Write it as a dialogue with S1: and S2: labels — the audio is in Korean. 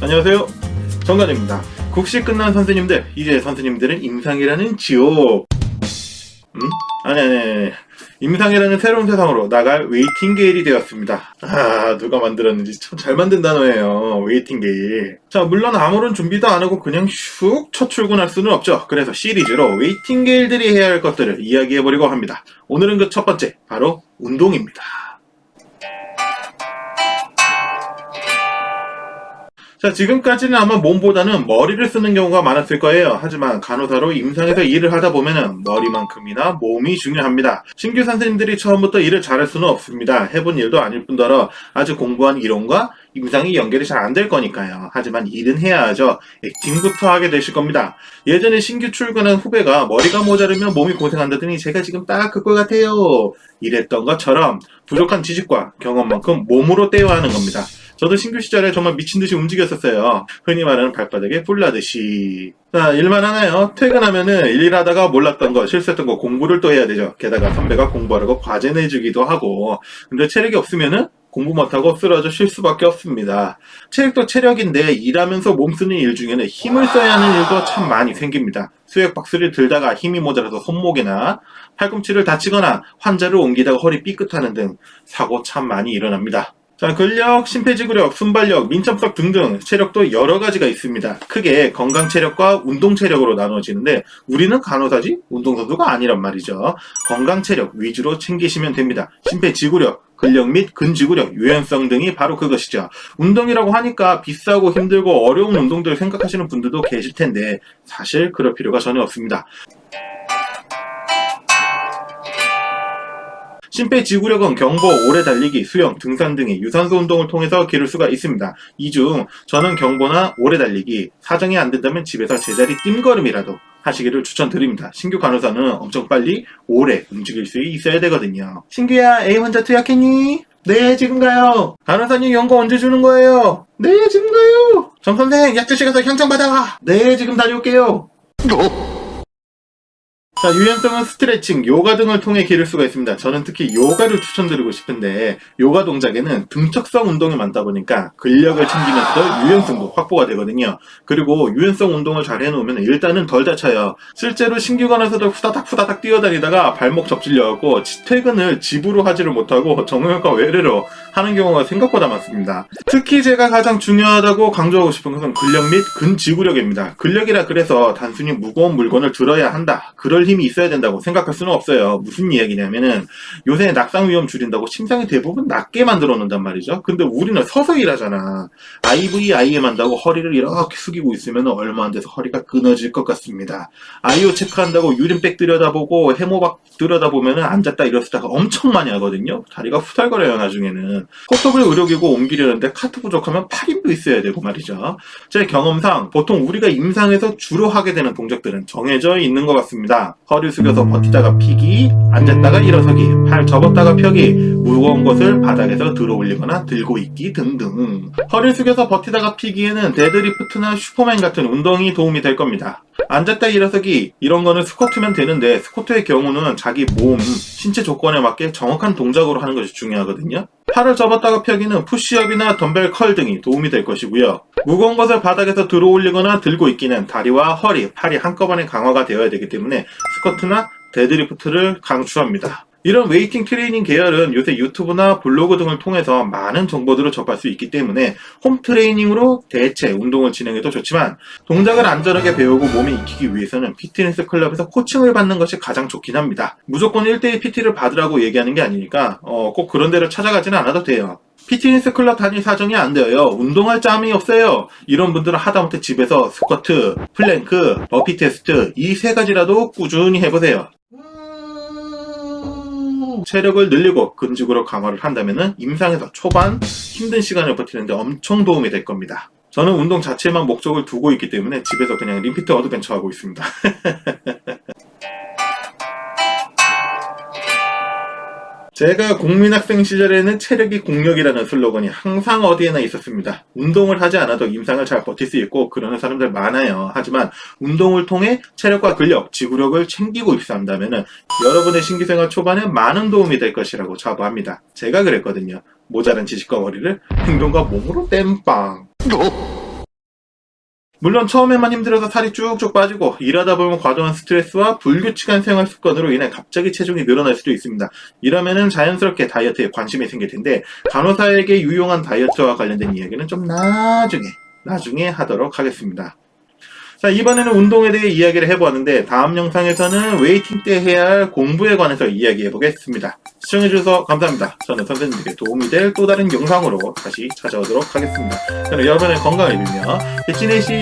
S1: 안녕하세요. 정관입니다. 국시 끝난 선생님들, 이제 선생님들은 임상이라는 지옥. 음? 아니, 아니. 임상이라는 새로운 세상으로 나갈 웨이팅 게일이 되었습니다. 아, 누가 만들었는지 참 잘 만든 단어예요. 웨이팅 게일. 자, 물론 아무런 준비도 안 하고 그냥 슉 첫 출근할 수는 없죠. 그래서 시리즈로 웨이팅 게일들이 해야 할 것들을 이야기해보려고 합니다. 오늘은 그 첫 번째, 바로 운동입니다. 자, 지금까지는 아마 몸보다는 머리를 쓰는 경우가 많았을 거예요. 하지만 간호사로 임상에서 일을 하다 보면은 머리만큼이나 몸이 중요합니다. 신규 선생님들이 처음부터 일을 잘할 수는 없습니다. 해본 일도 아닐 뿐더러 아직 공부한 이론과 임상이 연결이 잘 안 될 거니까요. 하지만 일은 해야 하죠. 액팅부터 하게 되실 겁니다. 예전에 신규 출근한 후배가 머리가 모자르면 몸이 고생한다더니 제가 지금 딱 그거 같아요. 이랬던 것처럼 부족한 지식과 경험만큼 몸으로 떼어야 하는 겁니다. 저도 신규 시절에 정말 미친 듯이 움직였었어요. 흔히 말하는 발바닥에 뿔나듯이. 자, 일만 하나요? 퇴근하면은 일하다가 몰랐던 거, 실수했던 거 공부를 또 해야 되죠. 게다가 선배가 공부하라고 과제 내주기도 하고. 근데 체력이 없으면은 공부 못하고 쓰러져 쉴 수밖에 없습니다. 체력도 체력인데 일하면서 몸 쓰는 일 중에는 힘을 써야 하는 일도 참 많이 생깁니다. 수액 박스를 들다가 힘이 모자라서 손목이나 팔꿈치를 다치거나 환자를 옮기다가 허리 삐끗하는 등 사고 참 많이 일어납니다. 자, 근력, 심폐지구력, 순발력, 민첩성 등등 체력도 여러 가지가 있습니다. 크게 건강 체력과 운동 체력으로 나눠지는데 우리는 간호사지 운동선수가 아니란 말이죠. 건강 체력 위주로 챙기시면 됩니다. 심폐지구력, 근력 및 근지구력, 유연성 등이 바로 그것이죠. 운동이라고 하니까 비싸고 힘들고 어려운 운동들 생각하시는 분들도 계실 텐데 사실 그럴 필요가 전혀 없습니다. 심폐 지구력은 경보, 오래 달리기, 수영, 등산 등의 유산소 운동을 통해서 기를 수가 있습니다. 이 중 저는 경보나 오래 달리기, 사정이 안 된다면 집에서 제자리 띵걸음이라도 하시기를 추천드립니다. 신규 간호사는 엄청 빨리 오래 움직일 수 있어야 되거든요. 신규야, A 환자 투약했니? 네, 지금 가요. 간호사님 연고 언제 주는 거예요? 네, 지금 가요. 정 선생, 약주실 가서 향정 받아와. 네, 지금 다녀올게요. 자, 유연성은 스트레칭, 요가 등을 통해 기를 수가 있습니다. 저는 특히 요가를 추천드리고 싶은데, 요가 동작에는 등척성 운동이 많다 보니까 근력을 챙기면서도 유연성도 확보가 되거든요. 그리고 유연성 운동을 잘 해놓으면 일단은 덜 다쳐요. 실제로 신규 간에서도 후다닥 후다닥 뛰어다니다가 발목 접질려갖고 지- 퇴근을 집으로 하지를 못하고 정형외과 외래로 하는 경우가 생각보다 많습니다. 특히 제가 가장 중요하다고 강조하고 싶은 것은 근력 및 근지구력입니다. 근력이라 그래서 단순히 무거운 물건을 들어야 한다. 그럴 힘이 있어야 된다고 생각할 수는 없어요. 무슨 이야기냐면은 요새 낙상 위험 줄인다고 심장이 대부분 낮게 만들어 놓는단 말이죠. 근데 우리는 서서 일하잖아. IVIM 한다고 허리를 이렇게 숙이고 있으면 얼마 안 돼서 허리가 끊어질 것 같습니다. 아이오 체크한다고 유림백 들여다보고 해모박 들여다보면은 앉았다 일었다가 엄청 많이 하거든요. 다리가 후달거려요 나중에는. 포톱을 의료기구 옮기려는데 카트 부족하면 팔힘도 있어야 되고 말이죠. 제 경험상 보통 우리가 임상에서 주로 하게 되는 동작들은 정해져 있는 것 같습니다. 허리 숙여서 버티다가 피기, 앉았다가 일어서기, 팔 접었다가 펴기, 무거운 것을 바닥에서 들어 올리거나 들고 있기 등등. 허리 숙여서 버티다가 피기에는 데드리프트나 슈퍼맨 같은 운동이 도움이 될 겁니다. 앉았다 일어서기 이런 거는 스쿼트면 되는데 스쿼트의 경우는 자기 몸, 신체 조건에 맞게 정확한 동작으로 하는 것이 중요하거든요. 팔을 접었다가 펴기는 푸시업이나 덤벨 컬 등이 도움이 될 것이고요. 무거운 것을 바닥에서 들어 올리거나 들고 있기는 다리와 허리, 팔이 한꺼번에 강화가 되어야 되기 때문에 스쿼트나 데드리프트를 강추합니다. 이런 웨이팅 트레이닝 계열은 요새 유튜브나 블로그 등을 통해서 많은 정보들을 접할 수 있기 때문에 홈 트레이닝으로 대체 운동을 진행해도 좋지만 동작을 안전하게 배우고 몸에 익히기 위해서는 피트니스 클럽에서 코칭을 받는 것이 가장 좋긴 합니다. 무조건 1대1 PT를 받으라고 얘기하는 게 아니니까 어, 꼭 그런 데를 찾아가지는 않아도 돼요. 피트니스 클럽 다닐 사정이 안 되어요. 운동할 짬이 없어요. 이런 분들은 하다못해 집에서 스쿼트, 플랭크, 버피 테스트 이 세 가지라도 꾸준히 해보세요. 체력을 늘리고 근직으로 강화를 한다면 임상에서 초반 힘든 시간을 버티는데 엄청 도움이 될 겁니다. 저는 운동 자체만 목적을 두고 있기 때문에 집에서 그냥 림피트 어드벤처 하고 있습니다. 제가 국민학생 시절에는 체력이 공력이라는 슬로건이 항상 어디에나 있었습니다. 운동을 하지 않아도 임상을 잘 버틸 수 있고 그러는 사람들 많아요. 하지만 운동을 통해 체력과 근력, 지구력을 챙기고 입사한다면 여러분의 신규생활 초반에 많은 도움이 될 것이라고 자부합니다. 제가 그랬거든요. 모자란 지식과 머리를 행동과 몸으로 땜빵. 물론 처음에만 힘들어서 살이 쭉쭉 빠지고 일하다 보면 과도한 스트레스와 불규칙한 생활 습관으로 인해 갑자기 체중이 늘어날 수도 있습니다. 이러면은 자연스럽게 다이어트에 관심이 생길 텐데 간호사에게 유용한 다이어트와 관련된 이야기는 좀 나중에 나중에 하도록 하겠습니다. 자 이번에는 운동에 대해 이야기를 해보았는데 다음 영상에서는 웨이팅 때 해야 할 공부에 관해서 이야기해 보겠습니다. 시청해주셔서 감사합니다. 저는 선생님들에게 도움이 될 또 다른 영상으로 다시 찾아오도록 하겠습니다. 저는 여러분의 건강을 빌며 대치네시